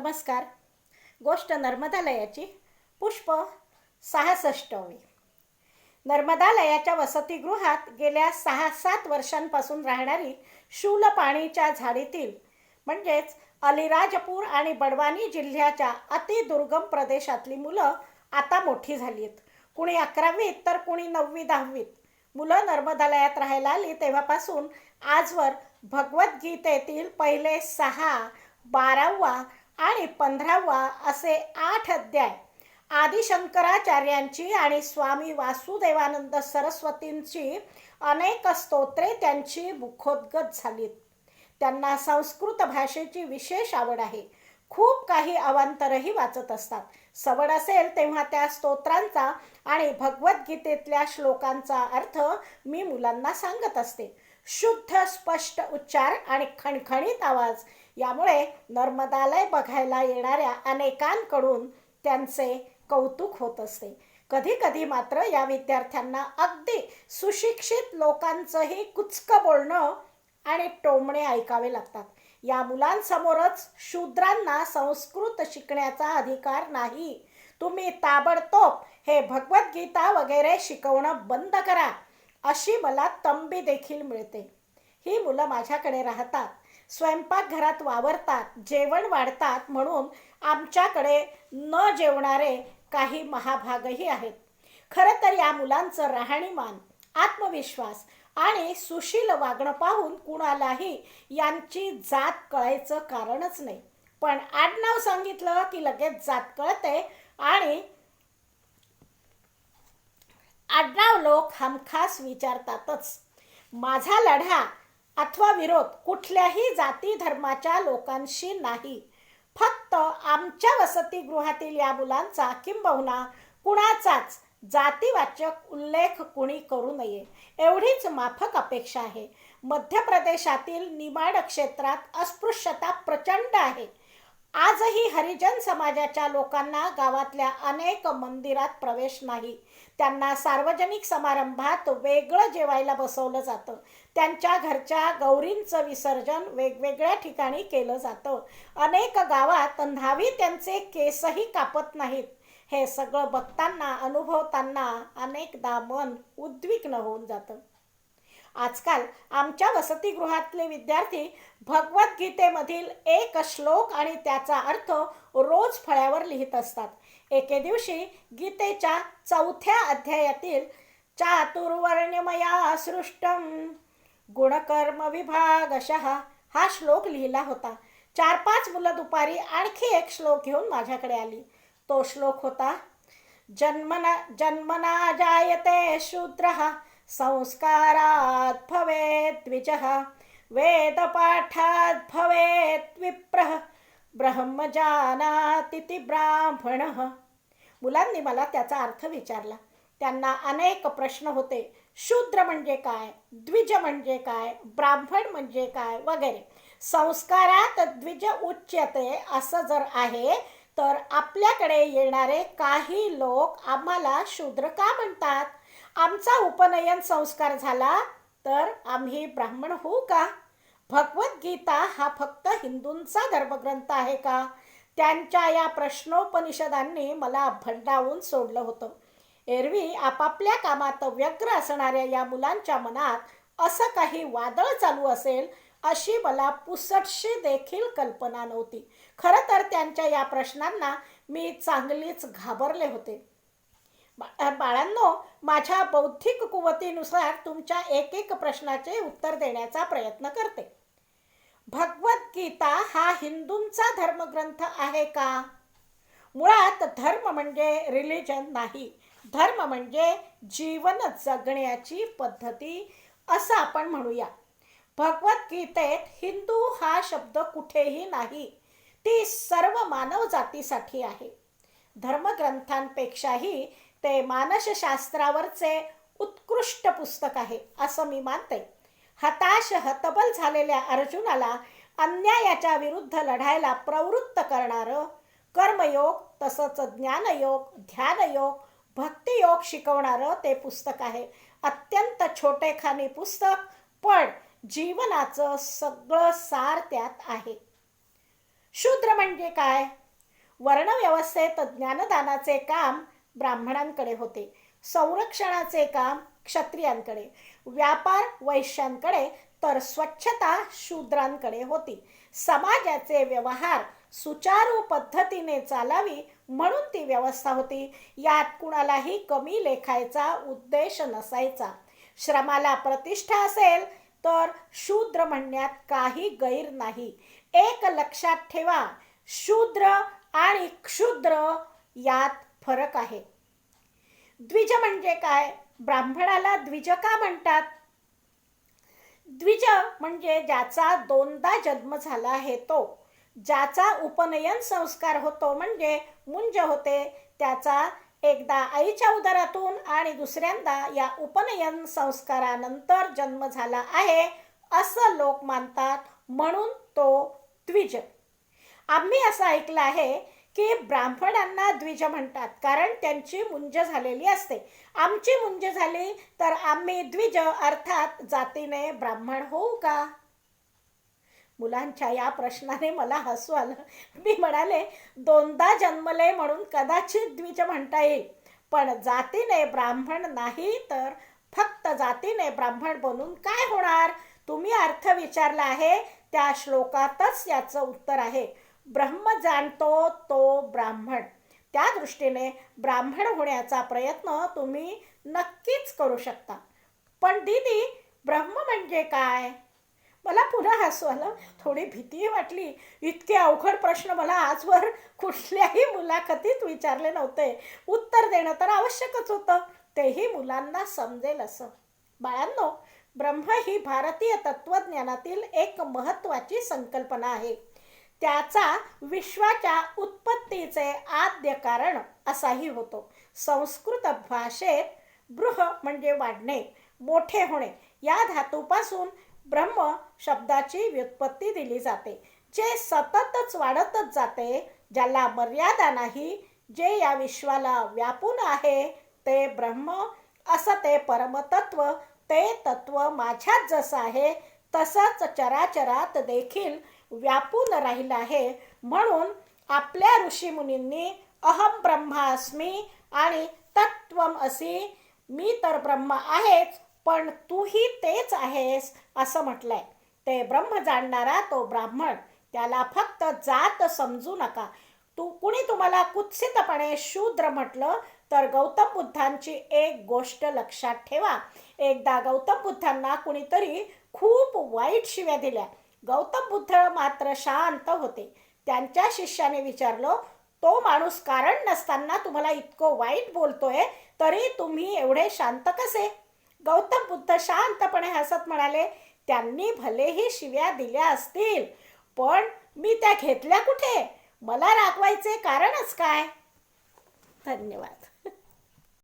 नमस्कार. गोष्ट नर्मदालयाची. पुष्प सहासष्टवी. नर्मदालयाच्या वसतिगृहात गेल्या सहा सात वर्षांपासून राहणारी शूलपाणीच्या झाडीतील म्हणजेच अलिराजपूर आणि बडवानी जिल्ह्याच्या अतिदुर्गम प्रदेशातली मुलं आता मोठी झाली आहेत कुणी अकरावीत तर कुणी नववी दहावीत. मुलं नर्मदालयात राहायला आली तेव्हापासून आजवर भगवद्गीतेतील पहिले सहा बारावा आणि पंधरावा असे आठ अध्याय. आदिशंकराचार्यांची आणि स्वामी वासुदेवानंद सरस्वतींची अनेक स्तोत्रे त्यांची मुखोद्गत झालीत. त्यांना संस्कृत भाषेची विशेष आवड आहे. खूप काही अवांतरही वाचत असतात. सवड असेल तेव्हा त्या स्तोत्रांचा आणि भगवद्गीतेतल्या श्लोकांचा अर्थ मी मुलांना सांगत असते. शुद्ध स्पष्ट उच्चार आणि खणखणीत आवाज यामुळे नर्मदालय बघायला येणाऱ्या अनेकांकडून त्यांचे कौतुक होत असते. कधी कधी मात्र या विद्यार्थ्यांना अगदी सुशिक्षित लोकांचंही कुचकं बोलणं आणि टोमणे ऐकावे लागतात. या मुलांसमोरच शूद्रांना संस्कृत शिकण्याचा अधिकार नाही. तुम्ही ताबडतोब हे भगवद्गीता वगैरे शिकवणं बंद करा अशी मला तंबी देखील मिळते. ही मुलं माझ्याकडे राहतात. स्वयंपाकघरात वावरतात जेवण वाढतात म्हणून आमच्याकडे न जेवणारे काही महाभागही आहेत. खरं तर या मुलांचं राहणीमान आत्मविश्वास आणि सुशील वागणं पाहून कुणालाही यांची जात कळायचं कारणच नाही. पण आडनाव सांगितलं की लगेच जात कळते आणि आडनाव लोक हमखास विचारतातच. माझा लढा अथवा विरोध कुठल्याही जाती धर्माच्या लोकांशी नाही. फक्त आमच्या वसतिगृहातील या मुलांचा किंबहुना कुणाचाच जातीवाचक उल्लेख कुणी करू नये एवढीच माफक अपेक्षा आहे. मध्य प्रदेशातील निमाड क्षेत्रात अस्पृश्यता प्रचंड आहे. आजही हरिजन समाजाच्या लोकांना गावातल्या अनेक मंदिरात प्रवेश नाही. त्यांना सार्वजनिक समारंभात वेगळं जेवायला बसवलं जातं. त्यांच्या घरच्या गौरींचं विसर्जन वेगवेगळ्या ठिकाणी केलं जातं. अनेक गावात न्हावी त्यांचे केसही कापत नाहीत. हे सगळं बघताना अनुभवताना अनेकदा मन उद्विग्न होऊन जातं. आजकाल आमच्या वसतिगृहातले विद्यार्थी भगवद्गीतेमधील एक श्लोक आणि त्याचा अर्थ रोज फळ्यावर लिहित असतात. एके दिवशी गीतेच्या चौथ्या अध्यायातील चातुर्वर्ण्यमया सृष्टम गुणकर्म विभागशः हा श्लोक लिहिला होता. चार पाच मुलं दुपारी आणखी एक श्लोक घेऊन माझ्याकडे आली. तो श्लोक होता जन्मना जन्मना जायते शूद्रः संस्कारात् भवेत् द्विजः वेदपाठात् भवेत् विप्रः ब्रह्मजानातिथी ब्राह्मणः। मुलांनी मला त्याचा अर्थ विचारला. त्यांना अनेक प्रश्न होते. शूद्र म्हणजे काय? द्विज म्हणजे काय? ब्राह्मण म्हणजे काय? वगैरे. संस्कारात द्विज उच्यते असं जर आहे तर आपल्याकडे येणारे काही लोक आम्हाला शूद्र का म्हणतात? आमचा उपनयन संस्कार झाला तर आम्ही ब्राह्मण होऊ का? भगवद्गीता हा फक्त हिंदूंचा धर्मग्रंथ आहे का? त्यांच्या या प्रश्नोपनिषदांनी मला भंडावून सोडलं होतं. एरवी आपापल्या कामात व्यग्र असणाऱ्या या मुलांच्या मनात असं काही वादळ चालू असेल अशी मला पुसटशी देखील कल्पना नव्हती. खरं तर त्यांच्या या प्रश्नांना मी चांगलीच घाबरले होते. बाळांनो माझ्या बौद्धिक कुवतीनुसार तुमच्या एक एक प्रश्नाचे उत्तर देण्याचा प्रयत्न करते. भगवद्गीता हा हिंदूंचा धर्मग्रंथ आहे का? मुळात धर्म म्हणजे रिलिजन नाही. धर्म म्हणजे जीवन जगण्याची पद्धती असं आपण म्हणूया. भगवद्गीतेत हिंदू हा शब्द कुठेही नाही. ती सर्व मानव जातीसाठी आहे. धर्मग्रंथांपेक्षाही ते मानसशास्त्रावरचे उत्कृष्ट पुस्तक आहे असं मी मानते. हताश हतबल झालेल्या अर्जुनाला अन्यायाच्या विरुद्ध लढायला प्रवृत्त करणारं कर्मयोग तसंच ज्ञानयोग ध्यानयोग भक्तियोग शिकवणारं ते पुस्तक आहे. अत्यंत छोटेखानी पुस्तक पण जीवनाचं सगळं सार त्यात आहे. शूद्र म्हणजे काय? वर्णव्यवस्थेत ज्ञानदानाचे काम ब्राह्मणांकडे होते. संरक्षणाचे काम क्षत्रियांकडे व्यापार वैश्यांकडे तर स्वच्छता शूद्रांकडे होती. समाजाचे व्यवहार सुचारू पद्धतीने चालावी म्हणून ती व्यवस्था होती. यात कुणालाही कमी लेखायचा उद्देश नसायचा. श्रमाला प्रतिष्ठा असेल तर शूद्र म्हणण्यात काही गैर नाही. एक लक्षात ठेवा शूद्र आणि क्षुद्र यात फरक आहे. द्विज म्हणजे काय? ब्राह्मणाला द्विज का म्हणतात? द्विज म्हणजे ज्याचा दोनदा जन्म झाला आहे तो. ज्याचा उपनयन संस्कार होतो म्हणजे मुंज होते. त्याचा एकदा आईच्या उदरातून आणि दुसऱ्यांदा या उपनयन संस्कारानंतर जन्म झाला आहे असं लोक मानतात. म्हणून तो द्विज. आम्ही असं ऐकलं आहे की ब्राह्मणांना द्विज म्हणतात कारण त्यांची मुंज झालेली असते. आमची मुंज झाली तर आम्ही द्विज अर्थात जातीने ब्राह्मण होऊ का? मुलांच्या या प्रश्नाने मला हसू आलं. मी म्हणाले दोनदा जन्मले म्हणून कदाचित द्विज म्हणता येईल पण जातीने ब्राह्मण नाही तर फक्त जातीने ब्राह्मण बनून काय होणार? तुम्ही अर्थ विचारला आहे त्या श्लोकातच याचं उत्तर आहे. ब्रह्म जाणतो तो ब्राह्मण. त्या दृष्टीने ब्राह्मण होण्याचा प्रयत्न तुम्ही नक्कीच करू शकता. पण दीदी ब्रह्म म्हणजे काय? मला पुन्हा हसू आलं थोडी भीतीही वाटली. इतके अवघड प्रश्न मला आजवर कुठल्याही मुलाखतीत विचारले नव्हते. उत्तर देणं तर आवश्यकच होतं. तेही मुलांना समजेल असं. बाळांनो ब्रह्म ही भारतीय तत्वज्ञानातील एक महत्त्वाची संकल्पना आहे. त्याचा विश्वाच्या उत्पत्तीचे आद्य कारण असाही होतो. संस्कृत भाषेत बृह म्हणजे वाढणे मोठे होणे या धातूपासून ब्रह्म शब्दाची व्युत्पत्ती दिली जाते जे सततच वाढतच जाते ज्याला मर्यादा नाही जे या विश्वाला व्यापून आहे ते ब्रह्म असं ते परमतत्व ते तत्व माझ्यात जसं आहे तसंच चराचरात देखील व्यापून राहिलं आहे. म्हणून आपल्या ऋषीमुनींनी अहम ब्रह्मास्मी आणि तत्वम असे मी तर ब्रह्म आहेच पण तूही तेच आहेस असं म्हटलंय. ते ब्रह्म जाणणारा तो ब्राह्मण त्याला फक्त जात समजू नका. तू कुणी तुम्हाला कुत्सितपणे शूद्र म्हटलं तर गौतम बुद्धांची एक गोष्ट लक्षात ठेवा. एकदा गौतम बुद्धांना कुणीतरी खूप वाईट शिव्या दिल्या. गौतम बुद्ध मात्र शांत होते. त्यांच्या शिष्याने विचारलं तो माणूस कारण नसताना तुम्हाला इतकं वाईट बोलतोय तरी तुम्ही एवढे शांत कसे? गौतम बुद्ध शांतपणे हसत म्हणाले त्यांनी भलेही शिव्या दिल्या असतील पण मी त्या घेतल्या कुठे? मला रागवायचे कारणच काय? धन्यवाद.